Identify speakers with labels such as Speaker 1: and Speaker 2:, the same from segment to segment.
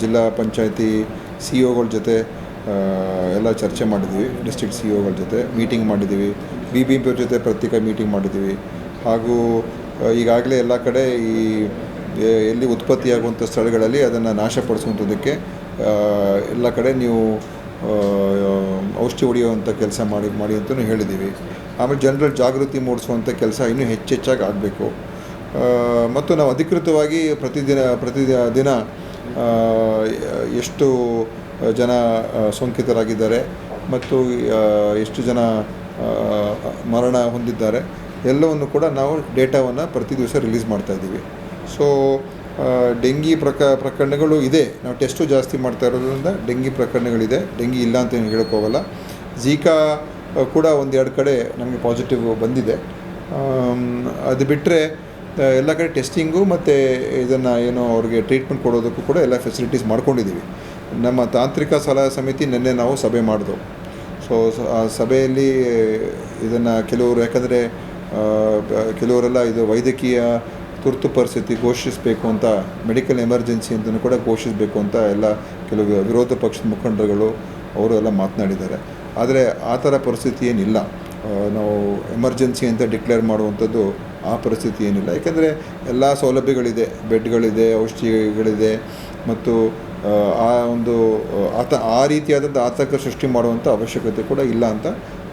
Speaker 1: ಜಿಲ್ಲಾ ಪಂಚಾಯತಿ ಸಿ ಒಗಳ ಜೊತೆ ಎಲ್ಲ ಚರ್ಚೆ ಮಾಡಿದ್ವಿ ಡಿಸ್ಟ್ರಿಕ್ಟ್ ಸಿ ಒಗಳ ಜೊತೆ ಮೀಟಿಂಗ್ ಮಾಡಿದ್ದೀವಿ ಬಿ ಬಿ ಪಿ ಅವ್ರ ಜೊತೆ ಪ್ರತ್ಯೇಕ ಮೀಟಿಂಗ್ ಮಾಡಿದ್ದೀವಿ ಹಾಗೂ ಈಗಾಗಲೇ ಎಲ್ಲ ಕಡೆ ಈ ಎಲ್ಲಿ ಉತ್ಪತ್ತಿಯಾಗುವಂಥ ಸ್ಥಳಗಳಲ್ಲಿ ಅದನ್ನು ನಾಶಪಡಿಸುವಂಥದ್ದಕ್ಕೆ ಎಲ್ಲ ಕಡೆ ನೀವು ಔಷಧಿ ಹೊಡೆಯುವಂಥ ಕೆಲಸ ಮಾಡಿ ಮಾಡಿ ಅಂತಲೂ ಹೇಳಿದ್ದೀವಿ. ಆಮೇಲೆ ಜನರಲ್ಲಿ ಜಾಗೃತಿ ಮೂಡಿಸುವಂಥ ಕೆಲಸ ಇನ್ನೂ ಹೆಚ್ಚೆಚ್ಚಾಗಿ ಆಗಬೇಕು. ಮತ್ತು ನಾವು ಅಧಿಕೃತವಾಗಿ ಪ್ರತಿದಿನ ಪ್ರತಿದಿನ ದಿನ ಎಷ್ಟು ಜನ ಸೋಂಕಿತರಾಗಿದ್ದಾರೆ ಮತ್ತು ಎಷ್ಟು ಜನ ಮರಣ ಹೊಂದಿದ್ದಾರೆ, ಎಲ್ಲವನ್ನು ಕೂಡ ನಾವು ಡೇಟಾವನ್ನು ಪ್ರತಿ ದಿವಸ ರಿಲೀಸ್ ಮಾಡ್ತಾಯಿದ್ದೀವಿ ಸೊ ಡೆಂಗಿ ಪ್ರಕ, ಪ್ರಕರಣಗಳು ಇದೆ. ನಾವು ಟೆಸ್ಟು ಜಾಸ್ತಿ ಮಾಡ್ತಾ ಇರೋದ್ರಿಂದ ಡೆಂಗಿ ಪ್ರಕರಣಗಳಿದೆ. ಡೆಂಗಿ ಇಲ್ಲ ಅಂತ ಏನು ಹೇಳೋಕ್ಕೋಗಲ್ಲ ಝೀಕಾ ಕೂಡ ಒಂದೆರಡು ಕಡೆ ನಮಗೆ ಪಾಸಿಟಿವ್ ಬಂದಿದೆ. ಅದು ಬಿಟ್ಟರೆ ಎಲ್ಲ ಕಡೆ ಟೆಸ್ಟಿಂಗು ಮತ್ತು ಇದನ್ನು ಏನು ಅವ್ರಿಗೆ ಟ್ರೀಟ್ಮೆಂಟ್ ಕೊಡೋದಕ್ಕೂ ಕೂಡ ಎಲ್ಲ ಫೆಸಿಲಿಟೀಸ್ ಮಾಡ್ಕೊಂಡಿದ್ದೀವಿ. ನಮ್ಮ ತಾಂತ್ರಿಕ ಸಲಹಾ ಸಮಿತಿ ನಿನ್ನೆ ನಾವು ಸಭೆ ಮಾಡಿದೆವು ಸೊ, ಆ ಸಭೆಯಲ್ಲಿ ಇದನ್ನು ಕೆಲವರು ಯಾಕಂದರೆ ಕೆಲವರೆಲ್ಲ ಇದು ವೈದ್ಯಕೀಯ ತುರ್ತು ಪರಿಸ್ಥಿತಿ ಘೋಷಿಸಬೇಕು ಅಂತ ಮೆಡಿಕಲ್ ಎಮರ್ಜೆನ್ಸಿ ಅಂತಲೂ ಕೂಡ ಘೋಷಿಸಬೇಕು ಅಂತ ಎಲ್ಲ ಕೆಲವು ವಿರೋಧ ಪಕ್ಷದ ಮುಖಂಡರುಗಳು ಅವರು ಎಲ್ಲ ಮಾತನಾಡಿದ್ದಾರೆ. ಆದರೆ ಆ ಥರ ಪರಿಸ್ಥಿತಿ ಏನಿಲ್ಲ. ನಾವು ಎಮರ್ಜೆನ್ಸಿ ಅಂತ ಡಿಕ್ಲೇರ್ ಮಾಡುವಂಥದ್ದು ಆ ಪರಿಸ್ಥಿತಿ ಏನಿಲ್ಲ. ಯಾಕೆಂದರೆ ಎಲ್ಲ ಸೌಲಭ್ಯಗಳಿದೆ ಬೆಡ್ಗಳಿದೆ ಔಷಧಿಗಳಿದೆ ಮತ್ತು ಆ, ಒಂದು ಆತ ಆ ರೀತಿಯಾದಂಥ ಆತಂಕ ಸೃಷ್ಟಿ ಮಾಡುವಂಥ ಅವಶ್ಯಕತೆ ಕೂಡ ಇಲ್ಲ ಅಂತ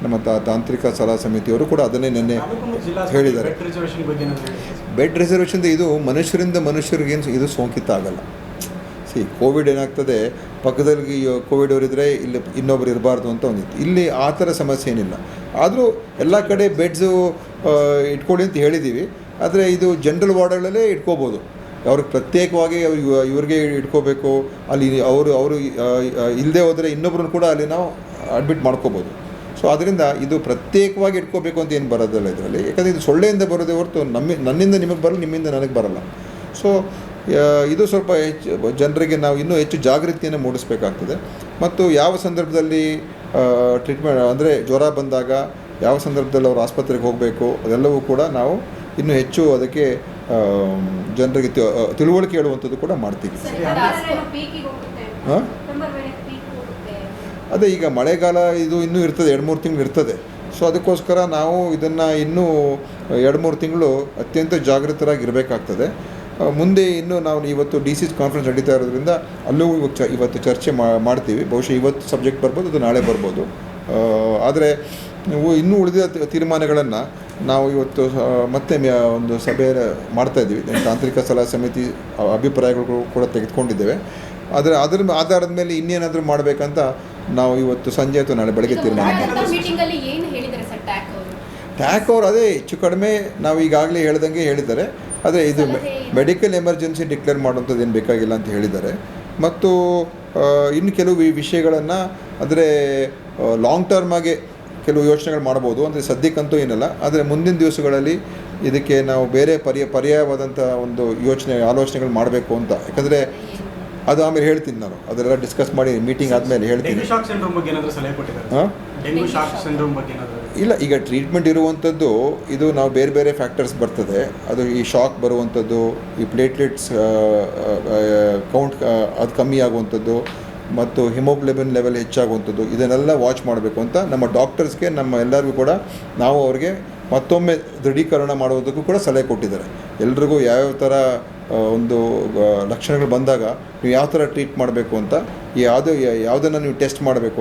Speaker 1: ನಮ್ಮ ತಾ ತಾಂತ್ರಿಕ ಸಲಹಾ ಸಮಿತಿಯವರು ಕೂಡ ಅದನ್ನೇ ನಿನ್ನೆ ಹೇಳಿದ್ದಾರೆ. ಬೆಡ್ ರಿಸರ್ವೇಷನ್ ಇದು ಮನುಷ್ಯರಿಂದ ಮನುಷ್ಯರಿಗೇನು ಇದು ಸೋಂಕಿತ ಆಗಲ್ಲ. ಸಿ ಕೋವಿಡ್ ಏನಾಗ್ತದೆ ಪಕ್ಕದಲ್ಲಿ ಕೋವಿಡ್ ಅವರಿದ್ದರೆ ಇಲ್ಲಿ ಇನ್ನೊಬ್ರು ಇರಬಾರ್ದು ಅಂತ ಒಂದಿತ್ತು. ಇಲ್ಲಿ ಆ ಥರ ಸಮಸ್ಯೆ ಏನಿಲ್ಲ. ಆದರೂ ಎಲ್ಲ ಕಡೆ ಬೆಡ್ಸು ಇಟ್ಕೊಳ್ಳಿ ಅಂತ ಹೇಳಿದ್ದೀವಿ. ಆದರೆ ಇದು ಜನರಲ್ ವಾರ್ಡ್ಗಳಲ್ಲೇ ಇಟ್ಕೋಬೋದು. ಅವ್ರಿಗೆ ಪ್ರತ್ಯೇಕವಾಗಿ ಇವ್ರಿಗೆ ಇಟ್ಕೋಬೇಕು. ಅಲ್ಲಿ ಅವರು ಅವರು ಇಲ್ಲದೆ ಹೋದರೆ ಇನ್ನೊಬ್ರನ್ನ ಕೂಡ ಅಲ್ಲಿ ನಾವು ಅಡ್ಮಿಟ್ ಮಾಡ್ಕೋಬೋದು. ಸೊ ಅದರಿಂದ ಇದು ಪ್ರತ್ಯೇಕವಾಗಿ ಇಟ್ಕೋಬೇಕು ಅಂತ ಏನು ಬರೋದಲ್ಲ ಇದರಲ್ಲಿ. ಯಾಕಂದರೆ ಇದು ಸೊಳ್ಳೆಯಿಂದ ಬರೋದೇ ಹೊರತು ನಮ್ಮ, ನನ್ನಿಂದ ನಿಮಗೆ ಬರಲ್ಲ, ನಿಮ್ಮಿಂದ ನನಗೆ ಬರಲ್ಲ. ಸೊ ಇದು ಸ್ವಲ್ಪ ಹೆಚ್ಚು ಜನರಿಗೆ ನಾವು ಇನ್ನೂ ಹೆಚ್ಚು ಜಾಗೃತಿಯನ್ನು ಮೂಡಿಸಬೇಕಾಗ್ತದೆ. ಮತ್ತು ಯಾವ ಸಂದರ್ಭದಲ್ಲಿ ಟ್ರೀಟ್ಮೆಂಟ್ ಅಂದರೆ ಜ್ವರ ಬಂದಾಗ ಯಾವ ಸಂದರ್ಭದಲ್ಲಿ ಅವರು ಆಸ್ಪತ್ರೆಗೆ ಹೋಗಬೇಕು ಅದೆಲ್ಲವೂ ಕೂಡ ನಾವು ಇನ್ನೂ ಹೆಚ್ಚು ಅದಕ್ಕೆ ಜನರಿಗೆ ತಿಳುವಳಿಕೆ ಹೇಳುವಂಥದ್ದು ಕೂಡ ಮಾಡ್ತೀವಿ. ಹಾಂ? ಅದೇ ಈಗ ಮಳೆಗಾಲ ಇದು ಇನ್ನೂ ಇರ್ತದೆ ಎರಡು ಮೂರು ತಿಂಗಳು ಇರ್ತದೆ. ಸೊ ಅದಕ್ಕೋಸ್ಕರ ನಾವು ಇದನ್ನು ಇನ್ನೂ ಎರಡು ಮೂರು ತಿಂಗಳು ಅತ್ಯಂತ ಜಾಗೃತರಾಗಿರಬೇಕಾಗ್ತದೆ. ಮುಂದೆ ಇನ್ನು ನಾವು ಇವತ್ತು ಡಿ ಸಿ ಕಾನ್ಫರೆನ್ಸ್ ನಡೀತಾ ಇರೋದ್ರಿಂದ ಅಲ್ಲೂ ಇವಾಗ ಚ ಇವತ್ತು ಚರ್ಚೆ ಮಾ- ಮಾಡ್ತೀವಿ. ಬಹುಶಃ ಇವತ್ತು ಸಬ್ಜೆಕ್ಟ್ ಬರ್ಬೋದು ಅದು ನಾಳೆ ಬರ್ಬೋದು. ಆದರೆ ನೀವು ಇನ್ನೂ ಉಳಿದ ತೀರ್ಮಾನಗಳನ್ನು ನಾವು ಇವತ್ತು ಮತ್ತೆ ಒಂದು ಸಭೆ ಮಾಡ್ತಾ ಇದ್ದೀವಿ. ತಾಂತ್ರಿಕ ಸಲಹಾ ಸಮಿತಿ ಅಭಿಪ್ರಾಯಗಳು ಕೂಡ ತೆಗೆದುಕೊಂಡಿದ್ದೇವೆ. ಆದರೆ ಅದರ ಆಧಾರದ ಮೇಲೆ ಇನ್ನೇನಾದರೂ ಮಾಡಬೇಕಂತ ನಾವು ಇವತ್ತು ಸಂಜೆ ಅಥವಾ ನಾಳೆ ಬೆಳಗ್ಗೆ ತೀರ್ಮಾನ
Speaker 2: ಟ್ಯಾಕ್ ಅವರು
Speaker 1: ಅದೇ ಹೆಚ್ಚು ಕಡಿಮೆ ನಾವು ಈಗಾಗಲೇ ಹೇಳ್ದಂಗೆ ಹೇಳಿದ್ದಾರೆ. ಆದರೆ ಇದು ಮೆಡಿಕಲ್ ಎಮರ್ಜೆನ್ಸಿ ಡಿಕ್ಲೇರ್ ಮಾಡುವಂಥದ್ದು ಏನು ಬೇಕಾಗಿಲ್ಲ ಅಂತ ಹೇಳಿದ್ದಾರೆ. ಮತ್ತು ಇನ್ನು ಕೆಲವು ವಿಷಯಗಳನ್ನು ಅಂದರೆ ಲಾಂಗ್ ಟರ್ಮಾಗೆ ಕೆಲವು ಯೋಚನೆಗಳು ಮಾಡ್ಬೋದು ಅಂದರೆ ಸದ್ಯಕ್ಕಂತೂ ಏನಲ್ಲ. ಆದರೆ ಮುಂದಿನ ದಿವಸಗಳಲ್ಲಿ ಇದಕ್ಕೆ ನಾವು ಬೇರೆ ಪರ್ಯ ಪರ್ಯಾಯವಾದಂಥ ಒಂದು ಯೋಚನೆ ಆಲೋಚನೆಗಳು ಮಾಡಬೇಕು ಅಂತ. ಯಾಕಂದರೆ ಅದು ಆಮೇಲೆ ಹೇಳ್ತೀನಿ ನಾನು. ಅದೆಲ್ಲ ಡಿಸ್ಕಸ್ ಮಾಡಿ ಮೀಟಿಂಗ್ ಆದಮೇಲೆ ಹೇಳ್ತೀನಿ.
Speaker 3: ಡೆಂಗ್ಯೂ ಶಾಕ್ ಸಿಂಡ್ರೋಮ್ ಬಗ್ಗೆ ಏನಾದರೂ ಸಲಹೆ ಕೊಟ್ಟಿದ್ದಾರೆ?
Speaker 1: ಹಾಂ? ಇಲ್ಲ, ಈಗ ಟ್ರೀಟ್ಮೆಂಟ್ ಇರುವಂಥದ್ದು ಇದು ನಾವು ಬೇರೆ ಬೇರೆ ಫ್ಯಾಕ್ಟರ್ಸ್ ಬರ್ತದೆ. ಅದು ಈ ಶಾಕ್ ಬರುವಂಥದ್ದು, ಈ ಪ್ಲೇಟ್ಲೆಟ್ಸ್ ಕೌಂಟ್ ಅದು ಕಮ್ಮಿ ಆಗುವಂಥದ್ದು, ಮತ್ತು ಹಿಮೋಗ್ಲೋಬಿನ್ ಲೆವೆಲ್ ಹೆಚ್ಚಾಗುವಂಥದ್ದು, ಇದನ್ನೆಲ್ಲ ವಾಚ್ ಮಾಡಬೇಕು ಅಂತ ನಮ್ಮ ಡಾಕ್ಟರ್ಸ್ಗೆ ನಮ್ಮ ಎಲ್ಲರಿಗೂ ಕೂಡ ನಾವು ಅವ್ರಿಗೆ ಮತ್ತೊಮ್ಮೆ ದೃಢೀಕರಣ ಮಾಡುವುದಕ್ಕೂ ಕೂಡ ಸಲಹೆ ಕೊಟ್ಟಿದ್ದಾರೆ. ಎಲ್ರಿಗೂ ಯಾವ್ಯಾವ ಥರ ಒಂದು ಲಕ್ಷಣಗಳು ಬಂದಾಗ ನೀವು ಯಾವ ಥರ ಟ್ರೀಟ್ ಮಾಡಬೇಕು ಅಂತ ಯಾವುದೇ, ಯಾವುದನ್ನು ನೀವು ಟೆಸ್ಟ್ ಮಾಡಬೇಕು